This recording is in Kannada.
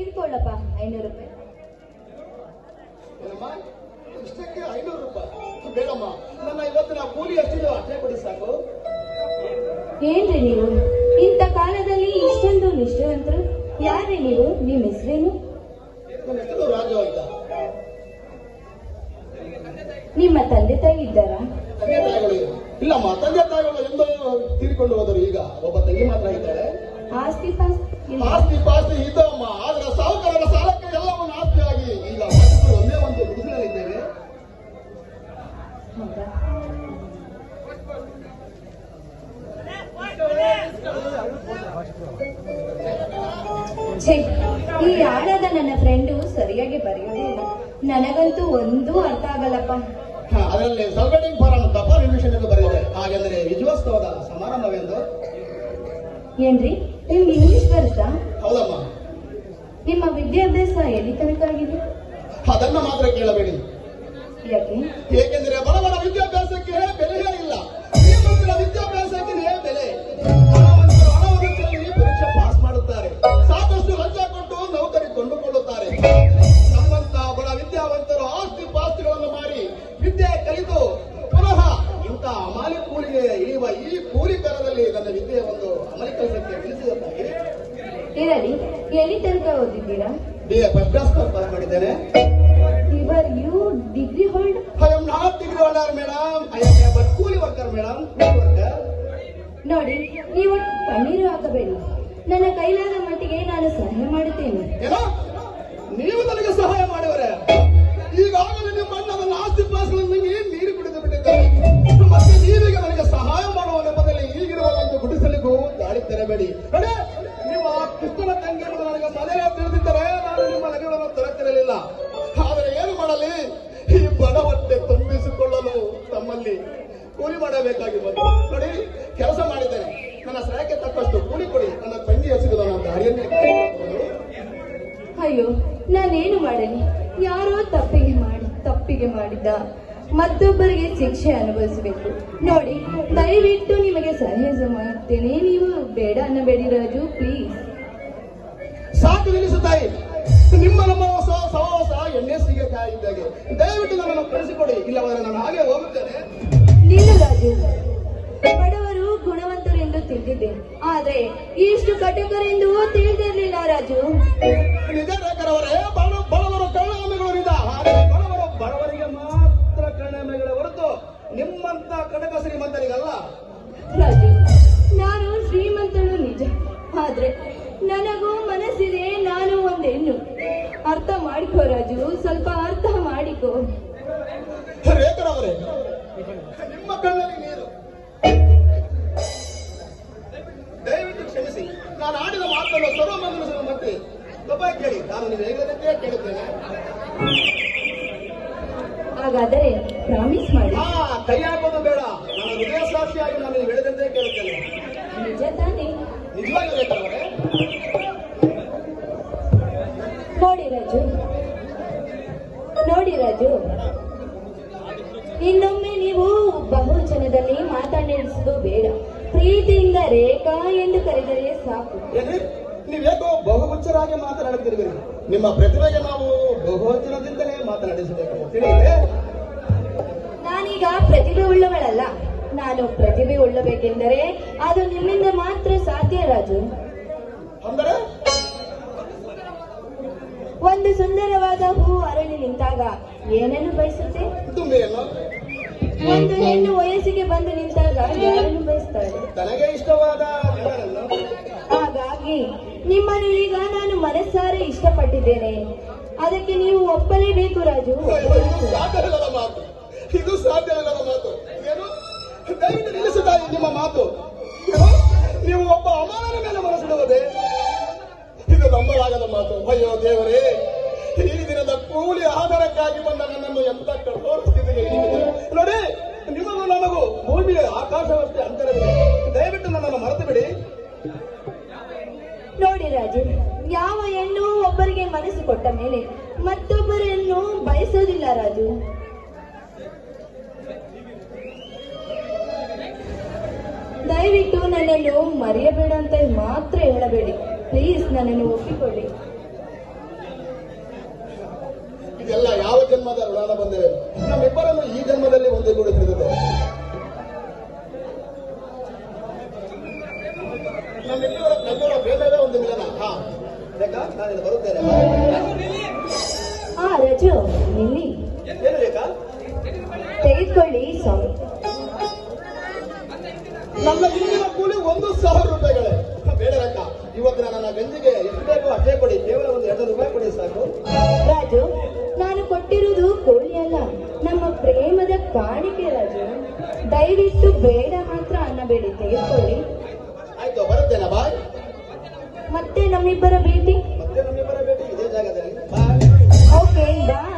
ತೆಗೆದುಕೊಳ್ಳಪ್ಪ ಐನೂರು ರೂಪಾಯಿ. ಏನಮ್ಮ? ಇಷ್ಟಕ್ಕೆ ಐನೂರು ರೂಪಾಯಿ. ಬೇಡಮ್ಮ. ನನ್ನ ಇವತ್ತಿನ ಕೂಲಿ ಎಷ್ಟಿದೆಯೋ ಅಷ್ಟೇ ಕೊಡಿ ಸಾಕು. ಏನ್ರಿ ನೀವು? ಇಂಥ ಕಾಲದಲ್ಲಿ ಇಷ್ಟೊಂದು ನಿಷ್ಠವಂತರು ಯಾರೇ ನೀವು? ನಿಮ್ಮ ಹೆಸರೇನು? ನನ್ನ ಹೆಸರು ರಾಜು ಅಂತ. ನಿಮ್ಮ ತಂದೆ ತಾಯಿ ಇದ್ದಾರಾ? ತಂದೆ ತಾಯಿಗಳು ಇಲ್ಲಮ್ಮ ತಂದೆ ತಾಯಿಗಳು ಎಂದೋ ತೀರಿಕೊಂಡು ಹೋದರು ಈಗ. ಒಬ್ಬ ತಂಗಿ ಮಾತ್ರ ಇದ್ದಾಳೆ. ಆಸ್ತಿ. ಆಸ್ತಿ ಪಾಸ್ತಿ ಇದ್ದಮ್ಮ ಆದ್ರೆ ಸಾಹುಕಾರರ ಸಾಲಕ್ಕೆ ಎಲ್ಲವನ್ನು ಆಸ್ತಿಯಾಗಿ ಈಗ ಒಂದೇ ಒಂದು ಗುಡಿಸಲಿದ್ದೇವೆ ಈ ಆಡದ ನನ್ನ ಫ್ರೆಂಡು ಸರಿಯಾಗಿ ಬರೆಯೋದೇ ಇಲ್ಲ. ನನಗಂತೂ ಒಂದೂ ಅರ್ಥ ಆಗಲ್ಲಪ್ಪ. ಅದರಲ್ಲಿ ಸಲ್ವೇಟಿಂಗ್ ಫಾರಂ ತಪಾಲ್ ರಿವಿಷನ್ ಎಂದು ಬರೆದಿದೆ. ಹಾಗೆಂದರೆ ವಿಜಯೋತ್ಸವದ ಸಮಾರಂಭವೆಂದು? ಏನ್ರಿ? ನಿಮ್ಗೆ ಇಂಗ್ಲಿಷ್ ಬರುತ್ತಾ ಹೌದಮ್ಮ. ನಿಮ್ಮ ವಿದ್ಯಾಭ್ಯಾಸ ಎಲ್ಲಿ ತನಕ ಆಗಿದೆ? ಅದನ್ನ ಮಾತ್ರ ಕೇಳಬೇಡಿ. ಯಾಕೆ? ಏಕೆಂದ್ರೆ ಬಡವರ ವಿದ್ಯಾಭ್ಯಾಸಕ್ಕೆ ಇರಲಿ ಎಲ್ಲಿ ತನಕ ಓದಿದ್ದೀರಾ? B A first class pass ಮಾಡಿದ್ದೇನೆ. Ever you degree hold I am not degree holder madam I am but coolie worker madam worker ನೋಡಿ ನೀವು ಕಣ್ಣೀರು ಹಾಕಬೇಡಿ. ನನ್ನ ಕೈಲಾದ ಮಟ್ಟಿಗೆ ನಾನು ಸಹಾಯ ಮಾಡುತ್ತೇನೆ. ಏನೋ? ನೀವು ನನಗೆ ಸಹಾಯ ಮಾಡುವರೆ. ಈಗಾಗಲೇ ಕೂಲಿ ಮಾಡಬೇಕಾಗಿ ಬಂತು ನೋಡಿ ಕೆಲಸ ಮಾಡಿದ್ದೇನೆ. ನನ್ನ ಸಹಾಯಕ್ಕೆ ತಕ್ಕಷ್ಟು ಕೂಲಿ ಕೊಡಿ. ನನ್ನ ತಂಗಿ ಹೆಸರು ನನ್ನ ದಾರಿಯಲ್ಲಿ ಅಯ್ಯೋ ನಾನೇನು ಮಾಡಲಿ? ಯಾರೋ ತಪ್ಪಿಗೆ ಮಾಡಿ ತಪ್ಪಿಗೆ ಮಾಡಿದ್ದ. ಮತ್ತೊಬ್ಬರಿಗೆ ಶಿಕ್ಷೆ ಅನುಭವಿಸಬೇಕು. ನೋಡಿ ದಯವಿಟ್ಟು ನಿಮಗೆ ಸಹಜ ಮಾಡ್ತೇನೆ. ನೀವು ಬೇಡ ಅನ್ನಬೇಡಿ ರಾಜು ಪ್ಲೀಸ್ ಸಾಕು ನಿಲ್ಲಿಸು ತಾಯಿ. ನಿಮ್ಮ ನಮ್ಮ ಹೊಸ ಸಹವಾಸ ಎಣ್ಣೆ ಸೀಗೆಕಾಯಿ ಇದ್ದಾಗೆ. ದಯವಿಟ್ಟು ನನ್ನನ್ನು ಕಳಿಸಿಕೊಡಿ. ಇಲ್ಲವಾದ್ರೆ ನಾನು ಹಾಗೆ ಹೋಗುತ್ತೇನೆ. ಬಡವರು ಗುಣವಂತರೆಂದು ತಿಳಿದಿದ್ದೆ ಆದ್ರೆ ಇಷ್ಟು ಕಟಕರೆಂದು ತಿಳಿದಿರಲಿಲ್ಲ ರಾಜು. ಬಡವರು ಕಳ್ಳಾಮೆಗಳಿಂದ ಬಡವರು ಬಡವರಿಗೆ ಮಾತ್ರ ಕಳ್ಳಾಮೆಗಳೇ ಹೊರತು ನಿಮ್ಮಂತ ಶ್ರೀಮಂತರಿಗಲ್ಲ. ರಾಜು ನಾನು ಶ್ರೀಮಂತಳು ನಿಜ. ಆದ್ರೆ ನನಗೂ ಮನಸ್ಸಿದೆ ನಾನು ಒಂದು ಹೆಣ್ಣು ಅರ್ಥ ಮಾಡಿಕೋ ರಾಜು ಸ್ವಲ್ಪ ಅರ್ಥ ಮಾಡಿಕೋ. ರೇಖರವರೇ ನಿಮ್ಮ ಕಣ್ಣಲ್ಲಿ ನೀರು. ದಯವಿಟ್ಟು ಕ್ಷಮಿಸಿ. ನಾನು ಆಡಿದ ಮಾತನ್ನು ಸರ್ವ ಮಂಗಲಿಸಲು ಮತ್ತೆ ತಪ್ಪ ಕೇಳಿ ನಾನು ನೀವು ಹೇಳಿದಂತೆ ಕೇಳುತ್ತೇನೆ. ಹಾಗಾದರೆ ಪ್ರಾಮಿಸ್ ಮಾಡಿ. ಹಾ ಕೈ ಹಾಕೋದು ಬೇಡ. ನಾನು ಹೃದಯ ಸಾಕ್ಷಿಯಾಗಿ ನಾನು ನೀವು ಹೇಳಿದಂತೆ ಕೇಳುತ್ತೇನೆ. ನಿಜ ತಾನೇ. ನಿಜವಾಗಿ ಪ್ರೀತಿಯಿಂದ ರೇಖಾ ಎಂದು ಕರೆದರೆ ಸಾಕು. ನೀವೇಕೋ ಬಹುಗುಚ್ಚರಾಗಿ ಮಾತನಾಡುತ್ತಿರುವಿರಿ. ನಿಮ್ಮ ಪ್ರತಿಭೆಗೆ ನಾವು ಬಹುವಚನದಿಂದಲೇ ಮಾತನಾಡಿಸಬೇಕು. ತಿಳಿಯಿದೆ ನಾನೀಗ ಪ್ರತಿಭೆ ಉಳ್ಳವಳಲ್ಲ. ನಾನು ಪ್ರತಿಭೆ ಉಳ್ಳಬೇಕೆಂದರೆ ಅದು ನಿಮ್ಮಿಂದ ಮಾತ್ರ ಸಾಧ್ಯ ರಾಜು. ಅಂದರೆ? ಒಂದು ಸುಂದರವಾದ ಹೂ ಅರಳಿ ನಿಂತಾಗ ಏನೇನು ಬಯಸುತ್ತೆ? ಒಂದು ಹೆಣ್ಣು ವಯಸ್ಸಿಗೆ ಬಂದು ನಿಂತಾಗ ಯಾರನ್ನು ಬಯಸ್ತಾರೆ? ತನಗೆ ಇಷ್ಟವಾದ ಹಾಗಾಗಿ ನಿಮ್ಮನ್ನು ಈಗ ನಾನು ಮನಸ್ಸಾರೆ ಇಷ್ಟಪಟ್ಟಿದ್ದೇನೆ. ಅದಕ್ಕೆ ನೀವು ಒಪ್ಪಲೇಬೇಕು ರಾಜು. ಸಾಧ್ಯವಿಲ್ಲದ ಮಾತು. ಇದು ಸಾಧ್ಯವಿಲ್ಲದ ಮಾತು. ಏನು? ದಯವಿಟ್ಟು ನಿಲ್ಲಿಸುತ್ತಾ ನಿಮ್ಮ ಮಾತು. ನೀವು ಒಬ್ಬ ಅಮಾನನ ಮೇಲೆ ಮನಸ್ಸಿಡುವುದೇ ಇದು ನಂಬಲಾಗದ ಮಾತು. ಅಯ್ಯೋ ದೇವರೇ ಈ ದಿನದ ಕೂಲಿ ಆಧಾರಕ್ಕಾಗಿ ಬಂದ ನನ್ನನ್ನು ಎಂತ ಯಾವ ಹೆಣ್ಣು ಒಬ್ಬರಿಗೆ ಮನಸ್ಸು ಕೊಟ್ಟ ಮೇಲೆ ಮತ್ತೊಬ್ಬರನ್ನು ಬಯಸೋದಿಲ್ಲ ರಾಜು. ದಯವಿಟ್ಟು ನನ್ನನ್ನು ಮರೆಯಬೇಡ ಅಂತ ಮಾತ್ರ ಹೇಳಬೇಡಿ. ಪ್ಲೀಸ್ ನನ್ನನ್ನು ಒಪ್ಪಿಕೊಳ್ಳಿ. ಇದೆಲ್ಲ ಯಾವ ಜನ್ಮದ ಋಣ ನಮ್ಮಿಬ್ಬರನ್ನು ಈ ಜನ್ಮದಲ್ಲಿ ಒಂದೇ ಸ್ವಾಮಿ ನನ್ನ ಇಂದಿನ ಕೂಲಿ ಒಂದು ಸಾವಿರ ರೂಪಾಯಿಗಳೇ. ಬೇಡ ರಕ್ಕ ಇವತ್ತಿನ ನನ್ನ ಗಂಜಿಗೆ ಎಷ್ಟು ಬೇಕು ಅಷ್ಟೇ ಕೊಡಿ. ಕೇವಲ ಒಂದು ಎರಡು ರೂಪಾಯಿ ಕೊಡಿ ಸಾಕು. ರಾಜು ನಾನು ಕೊಟ್ಟಿರುವುದು ಕೋಳಿ ಅಲ್ಲ. ನಮ್ಮ ಪ್ರೇಮದ ಕಾಣಿಕೆ ರಾಜು. ದಯವಿಟ್ಟು ಬೇಡ ಮಾತ್ರ ಅನ್ನಬೇಡಿ ತೆಗೆದುಕೊಳ್ಳಿ. ಆಯ್ತು ಬರುತ್ತೇನೆ ಬಾಯ್. ಮತ್ತೆ ನಮ್ಮಿಬ್ಬರ ಭೇಟಿ. ಮತ್ತೆ ನಮ್ಮಿಬ್ಬರ ಭೇಟಿ ಇದೇ ಜಾಗದಲ್ಲಿ. Okay bye.